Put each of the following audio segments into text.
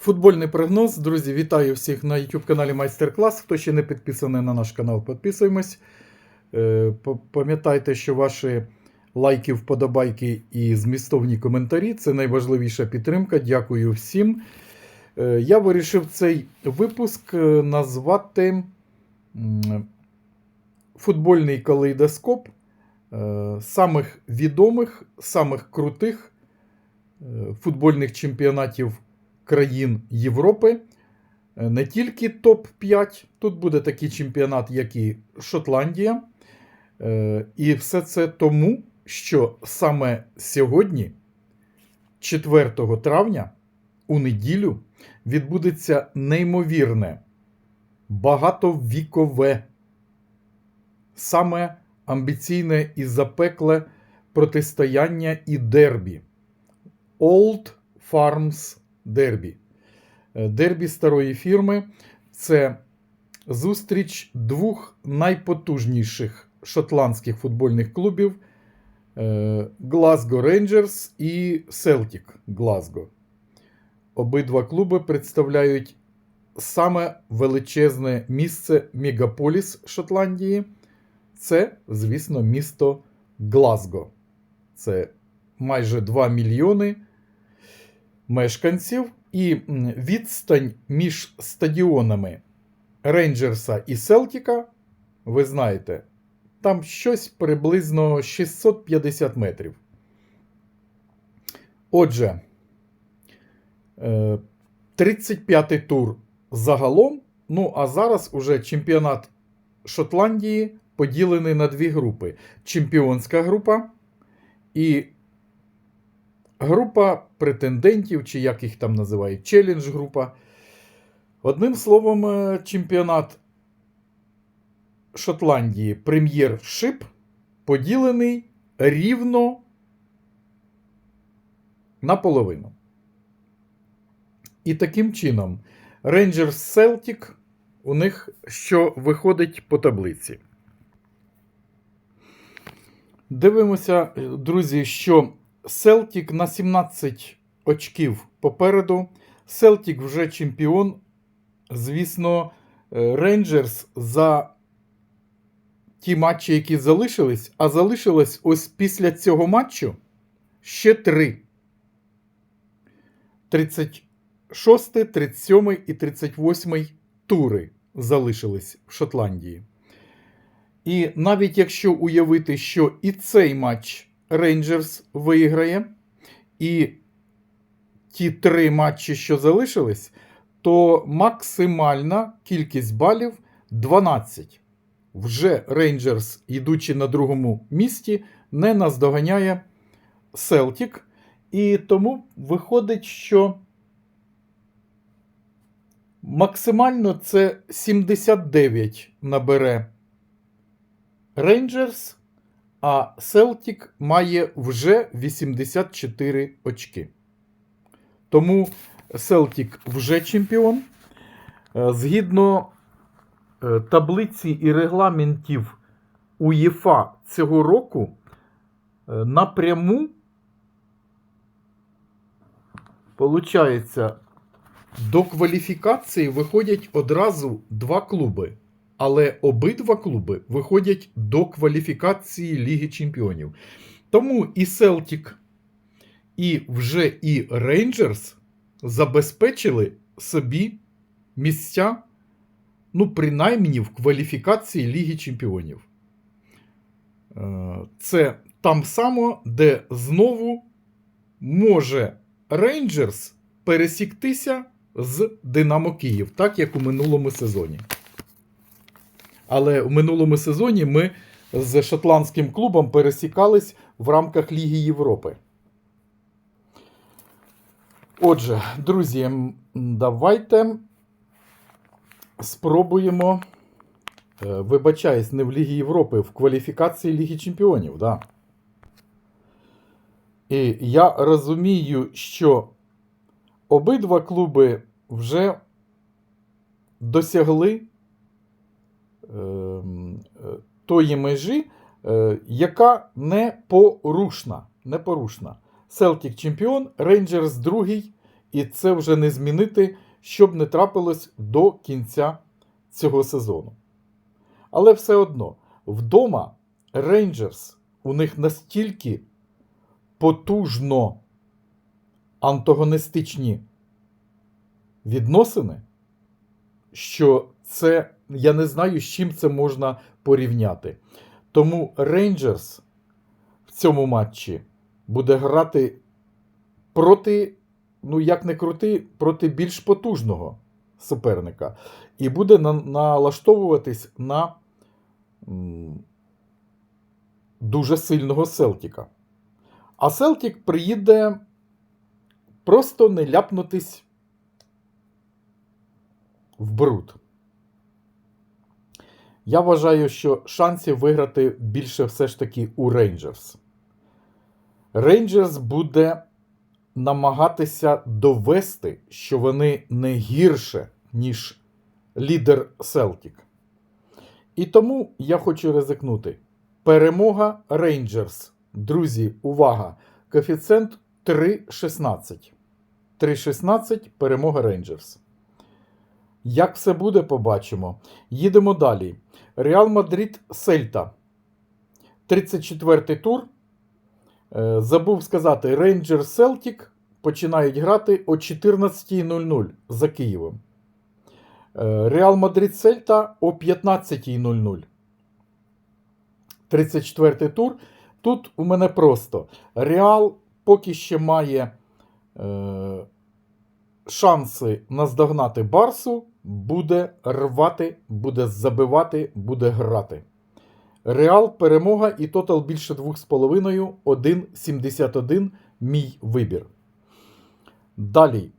Футбольний прогноз. Друзі, вітаю всіх на YouTube каналі Майстер Клас. Хто ще не підписаний на наш канал, підписуємось. Е, Пам'ятайте, що ваші лайки, вподобайки і змістовні коментарі це найважливіша підтримка. Дякую всім. Е, Я вирішив цей випуск е, назвати Футбольний калейдоскоп самих відомих, самих крутих футбольних чемпіонатів країн Європи. Е, Не тільки топ-5, тут буде такий чемпіонат, як і Шотландія. Е, І все це тому, що саме сьогодні, 4 травня, у неділю, відбудеться неймовірне, багатовікове, саме амбіційне і запекле протистояння і дербі. Old Farms Дербі. Е, Дербі старої фірми це зустріч двох найпотужніших шотландських футбольних клубів Glasgow Rangers і Celtic Glasgow. Обидва клуби представляють саме величезне місце мегаполіс Шотландії. Це, звісно, місто Глазго. Це майже 2 мільйони мешканців, і відстань між стадіонами Рейнджерса і Селтіка, ви знаєте, там щось приблизно 650 метрів. Отже, е, 35-й тур загалом. Ну, а зараз уже чемпіонат Шотландії поділений на дві групи: чемпіонська група і група претендентів, чи як їх там називають, челендж група. Одним словом, е, чемпіонат Шотландії прем'єр-шип поділений рівно наполовину. І таким чином, Rangers Celtic у них що виходить по таблиці. Дивимося, е, друзі, що Селтік на 17 очків попереду. Селтік вже чемпіон. Звісно, Рейнджерс за ті матчі, які залишились, а залишилось ось після цього матчу ще три. 36, 37 і 38 тури залишились в Шотландії. І навіть якщо уявити, що і цей матч Рейнджерс виграє, і ті три матчі, що залишились, то максимальна кількість балів 12. Вже Рейнджерс, йдучи на другому місці, не наздоганяє Селтік. І тому виходить, що максимально це 79 набере Рейнджерс, а Селтік має вже 84 очки. Тому Селтік вже чемпіон. Е, Згідно е, таблиці і регламентів УЄФА цього року, е, напряму, получається, до кваліфікації виходять одразу два клуби. Але обидва клуби виходять до кваліфікації Ліги Чемпіонів. Тому і Селтік, і вже і Рейнджерс забезпечили собі місця, ну, принаймні в кваліфікації Ліги Чемпіонів. Е, Це там само, де знову може Рейнджерс пересіктися з Динамо Київ, так як у минулому сезоні. Але в минулому сезоні ми з шотландським клубом пересікались в рамках Ліги Європи. Отже, друзі, давайте спробуємо. е, Вибачаюсь, не в Лігі Європи, в кваліфікації Ліги Чемпіонів, да. І я розумію, що обидва клуби вже досягли тої межі, е, яка непорушна. непорушна. Селтік чемпіон, Рейнджерс другий, і це вже не змінити, щоб не трапилось до кінця цього сезону. Але все одно, вдома Рейнджерс у них настільки потужно антагоністичні відносини, що це я не знаю, з чим це можна порівняти. Тому Рейнджерс в цьому матчі буде грати проти, ну як не крути, проти більш потужного суперника. І буде на, налаштовуватись на м, дуже сильного Селтіка. А Селтік приїде просто не ляпнутись в бруд. Я вважаю, що шансів виграти більше все ж таки у Рейнджерс. Рейнджерс буде намагатися довести, що вони не гірше, ніж лідер Селтік. І тому я хочу ризикнути. Перемога Рейнджерс. Друзі, увага! Коефіцієнт 3,16. 3,16 перемога Рейнджерс. Як все буде, побачимо. Їдемо далі. Реал Мадрид Сельта. 34 тур. Е, Забув сказати, Рейнджер Селтік починають грати о 14.00 за Києвом. Е, Реал Мадрид Сельта о 15.00. 34 тур. Тут у мене просто Реал поки ще має е, шанси наздогнати Барсу, буде рвати, буде забивати, буде грати. Реал перемога і тотал більше 2,5, 1,71 мій вибір. Далі.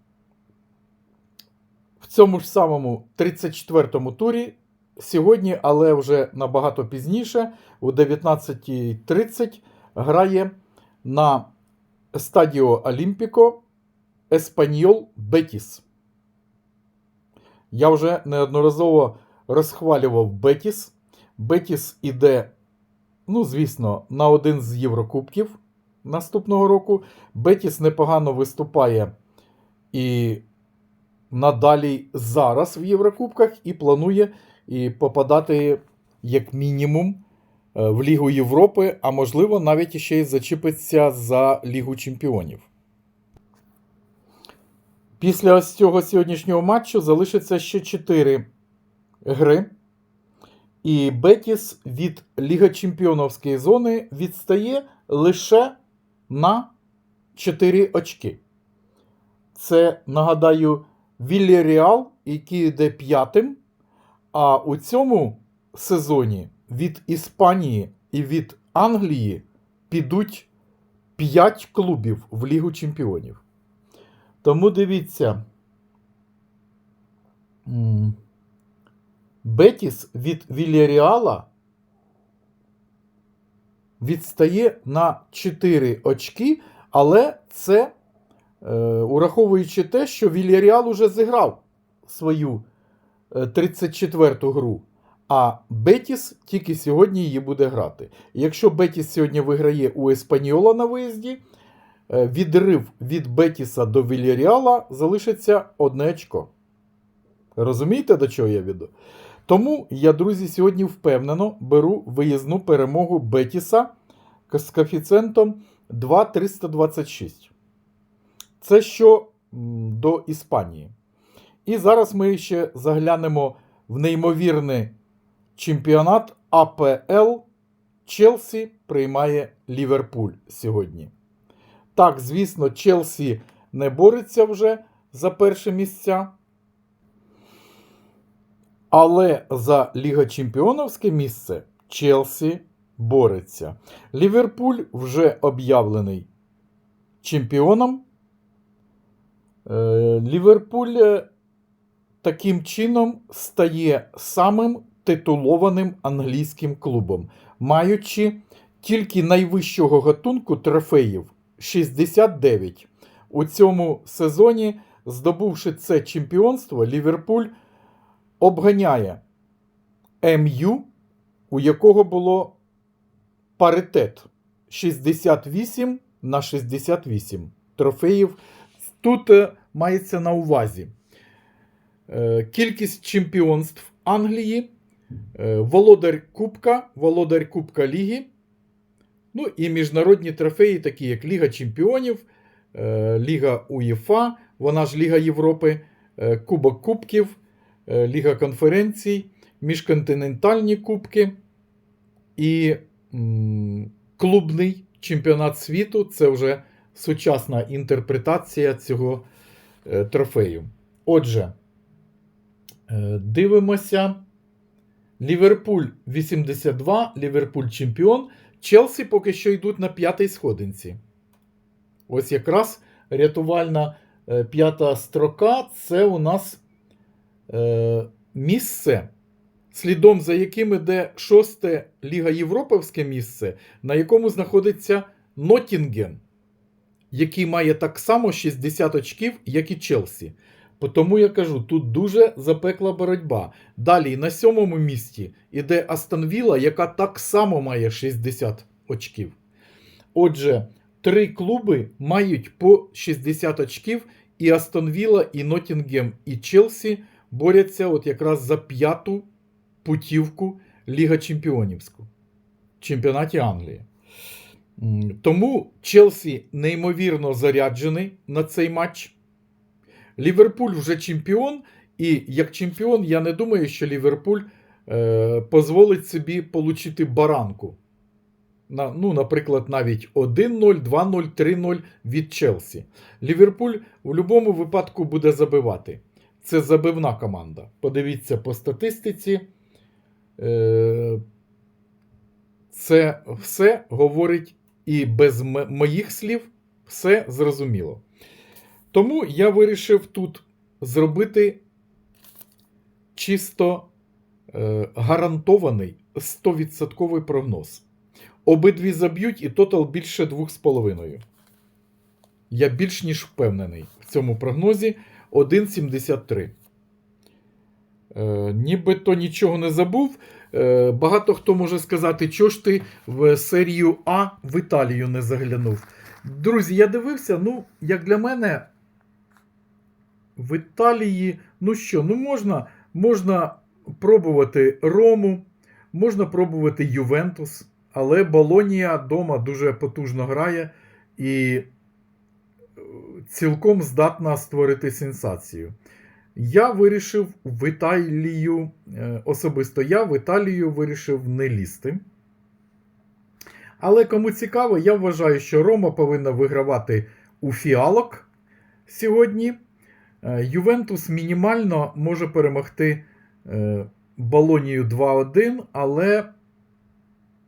В цьому ж самому 34-му турі. Сьогодні, але вже набагато пізніше, о 19.30 грає на Стадіо Олімпіко Еспаньол Бетіс. Я вже неодноразово розхвалював Бетіс. Бетіс іде, ну, звісно, на один з Єврокубків наступного року. Бетіс непогано виступає і надалі зараз в Єврокубках і планує і попадати як мінімум е, в Лігу Європи, а можливо, навіть ще й зачепиться за Лігу Чемпіонів. Після ось цього сьогоднішнього матчу залишиться ще 4 гри. І Бетіс від Ліга Чемпіоновської зони відстає лише на 4 очки. Це, нагадаю, Вільяріал, який йде п'ятим. А у цьому сезоні від Іспанії і від Англії підуть 5 клубів в Лігу Чемпіонів. Тому дивіться. Бетіс від Вільяріала відстає на 4 очки, але це е, ураховуючи те, що Вільяріал уже зіграв свою е, 34-ту гру. А Бетіс тільки сьогодні її буде грати. Якщо Бетіс сьогодні виграє у Еспаньола на виїзді, е, відрив від Бетіса до Вільяріала залишиться одне очко. Розумієте, до чого я веду? Тому я, друзі, сьогодні впевнено беру виїзну перемогу Бетіса з коефіцієнтом 2,326. Це що до Іспанії. І зараз ми ще заглянемо в неймовірний чемпіонат АПЛ. Челсі приймає Ліверпуль сьогодні. Так, звісно, Челсі не бореться вже за перше місця. Але за Ліга Чемпіоновське місце Челсі бореться. Ліверпуль вже об'явлений чемпіоном. Е, Ліверпуль е, таким чином стає самим титулованим англійським клубом, маючи тільки найвищого гатунку трофеїв 69. У цьому сезоні, здобувши це чемпіонство, Ліверпуль обганяє МЮ, у якого було паритет 68 на 68 трофеїв. Тут е, мається на увазі? Е, Кількість чемпіонств Англії, е, володар Кубка, володар Кубка Ліги. Ну і міжнародні трофеї, такі як Ліга Чемпіонів, е, Ліга УЄФА, вона ж Ліга Європи, е, Кубок Кубків, е, Ліга конференцій, міжконтинентальні кубки і клубний чемпіонат світу. Це вже сучасна інтерпретація цього трофею. Отже, дивимося. Ліверпуль 82, Ліверпуль чемпіон. Челсі поки що йдуть на п'ятій сходинці. Ось якраз рятувальна е, п'ята строка це у нас е, місце, слідом за яким іде шосте Ліга Європейське місце, на якому знаходиться Ноттінген, який має так само 60 очків, як і Челсі. Тому я кажу, тут дуже запекла боротьба. Далі на сьомому місці іде Астон Вілла, яка так само має 60 очків. Отже, три клуби мають по 60 очків, і Астонвіла, і Ноттінгем, і Челсі борються от якраз за п'яту путівку Ліга Чемпіонівську в чемпіонаті Англії. Тому Челсі неймовірно заряджений на цей матч. Ліверпуль вже чемпіон, і як чемпіон, я не думаю, що Ліверпуль е, дозволить собі отримати баранку. На, ну, наприклад, навіть 1-0, 2-0, 3-0 від Челсі. Ліверпуль в будь-якому випадку буде забивати. Це забивна команда. Подивіться по статистиці. Е, це все говорить і без моїх слів все зрозуміло. Тому я вирішив тут зробити чисто е, гарантований 100% прогноз. Обидві заб'ють і тотал більше 2,5. Я більш ніж впевнений в цьому прогнозі 1,73. Е, нібито нічого не забув. Е, багато хто може сказати, чого ж ти в серію А в Італію не заглянув. Друзі, я дивився, ну, як для мене, в Італії, ну що, ну можна, можна пробувати Рому, можна пробувати Ювентус, але Болонія вдома дуже потужно грає і е, цілком здатна створити сенсацію. Я вирішив в Італію, е, особисто я в Італію вирішив не лізти. Але кому цікаво, я вважаю, що Рома повинна вигравати у фіалок сьогодні. Е, Ювентус мінімально може перемогти е, Болонію 2-1, але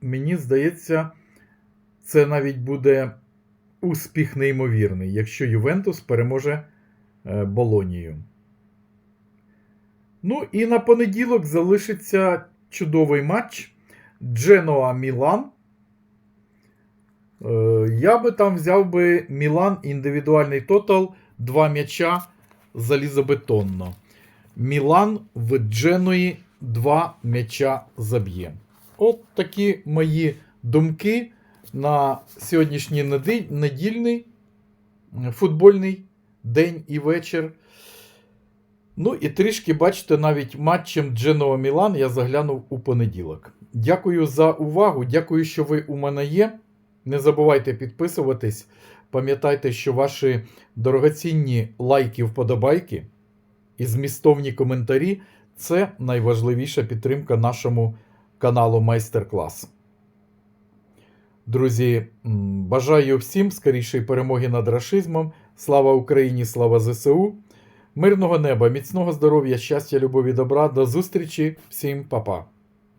мені здається, це навіть буде успіх неймовірний, якщо Ювентус переможе е, Болонію. Ну і на понеділок залишиться чудовий матч Дженоа Мілан. Я би там взяв би Мілан індивідуальний тотал 2 м'яча залізобетонно. Мілан в Дженої 2 м'яча заб'є. От такі мої думки на сьогоднішній недільний футбольний день і вечір. Ну і трішки, бачите, навіть матчем Дженова Мілан я заглянув у понеділок. Дякую за увагу. Дякую, що ви у мене є. Не забувайте підписуватись. Пам'ятайте, що ваші дорогоцінні лайки, вподобайки і змістовні коментарі це найважливіша підтримка нашому каналу Майстер-клас. Друзі, бажаю всім скорішої перемоги над рашизмом. Слава Україні, слава ЗСУ! Мирного неба, міцного здоров'я, щастя, любові, добра. До зустрічі, всім па-па.